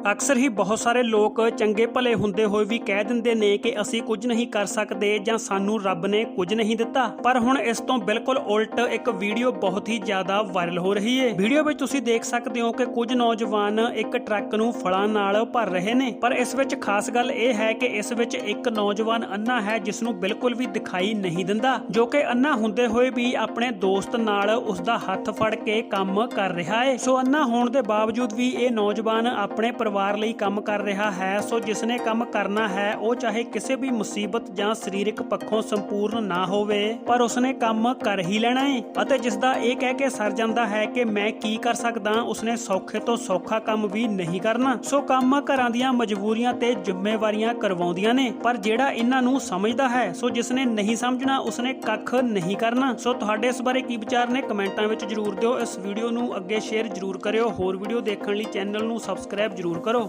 ਅਕਸਰ ਹੀ ਬਹੁਤ ਸਾਰੇ ਲੋਕ ਚੰਗੇ ਭਲੇ ਹੁੰਦੇ ਹੋਏ ਵੀ ਕਹਿ ਦਿੰਦੇ ਨੇ ਕਿ ਅਸੀਂ ਕੁਝ ਨਹੀਂ ਕਰ ਸਕਦੇ ਜਾਂ ਸਾਨੂੰ ਰੱਬ ਨੇ ਕੁਝ ਨਹੀਂ ਦਿੱਤਾ। ਪਰ ਹੁਣ ਇਸ ਤੋਂ ਬਿਲਕੁਲ ਉਲਟ ਇੱਕ ਵੀਡੀਓ ਬਹੁਤ ਹੀ ਜ਼ਿਆਦਾ ਵਾਇਰਲ ਹੋ ਰਹੀ ਹੈ ਵੀਡੀਓ ਵਿੱਚ ਤੁਸੀਂ ਦੇਖ ਸਕਦੇ ਹੋ ਕਿ ਕੁਝ ਨੌਜਵਾਨ ਇੱਕ ਟਰੱਕ ਨੂੰ ਫਲਾਂ ਨਾਲ ਭਰ ਰਹੇ ਨੇ। ਪਰ ਇਸ ਵਿੱਚ ਖਾਸ ਗੱਲ ਇਹ ਹੈ ਕਿ ਇਸ ਵਿੱਚ ਇੱਕ ਨੌਜਵਾਨ ਅੰਨਾ ਹੈ ਜਿਸ ਨੂੰ ਬਿਲਕੁਲ ਵੀ ਦਿਖਾਈ ਨਹੀਂ ਦਿੰਦਾ, ਜੋ ਕਿ ਅੰਨਾ ਹੁੰਦੇ ਹੋਏ ਵੀ ਆਪਣੇ ਦੋਸਤ ਨਾਲ ਉਸ ਦਾ ਹੱਥ ਫੜ ਕੇ ਕੰਮ ਕਰ ਰਿਹਾ ਹੈ ਸੋ ਅੰਨਾ ਹੋਣ ਦੇ ਬਾਵਜੂਦ ਵੀ ਇਹ ਨੌਜਵਾਨ ਆਪਣੇ ਪਰਿਵਾਰ ਲਈ ਕੰਮ ਕਰ ਰਿਹਾ ਹੈ, ਸੋ ਜਿਸ ਨੇ ਕੰਮ ਕਰਨਾ ਹੈ, ਉਹ ਚਾਹੇ ਕਿਸੇ ਵੀ ਮੁਸੀਬਤ ਜਾਂ ਸਰੀਰਕ ਪੱਖੋਂ ਸੰਪੂਰਨ ਨਾ ਹੋਵੇ, ਪਰ ਉਸਨੇ ਕੰਮ ਕਰ ਹੀ ਲੈਣਾ ਹੈ ਅਤੇ ਜਿਸ ਦਾ ਇਹ ਕਹਿ ਕੇ ਸਰ ਜਾਂਦਾ ਹੈ ਕਿ ਮੈਂ ਕੀ ਕਰ ਸਕਦਾ, ਉਸਨੇ ਸੌਖੇ ਤੋਂ ਸੌਖਾ ਕੰਮ ਵੀ ਨਹੀਂ ਕਰਨਾ। ਸੋ ਕੰਮ ਘਰਾਂ ਦੀਆਂ ਮਜਬੂਰੀਆਂ ਤੇ ਜ਼ਿੰਮੇਵਾਰੀਆਂ ਕਰਵਾਉਂਦੀਆਂ ਨੇ, ਪਰ ਜਿਹੜਾ ਇਹਨਾਂ ਨੂੰ ਸਮਝਦਾ ਹੈ, ਸੋ ਜਿਸ ਨੇ ਨਹੀਂ ਸਮਝਣਾ, ਉਸਨੇ ਕੱਖ ਨਹੀਂ ਕਰਨਾ। ਸੋ ਤੁਹਾਡੇ ਇਸ ਬਾਰੇ ਕੀ ਵਿਚਾਰ ਨੇ, ਕਮੈਂਟਾਂ ਵਿੱਚ ਜਰੂਰ ਦਿਓ। ਇਸ ਵੀਡੀਓ ਨੂੰ ਅੱਗੇ ਸ਼ੇਅਰ ਜਰੂਰ ਕਰਿਓ। ਹੋਰ ਵੀਡੀਓ ਦੇਖਣ ਲਈ ਚੈਨਲ ਨੂੰ ਸਬਸਕ੍ਰਾਈਬ ਜਰੂਰ ਕਰੋ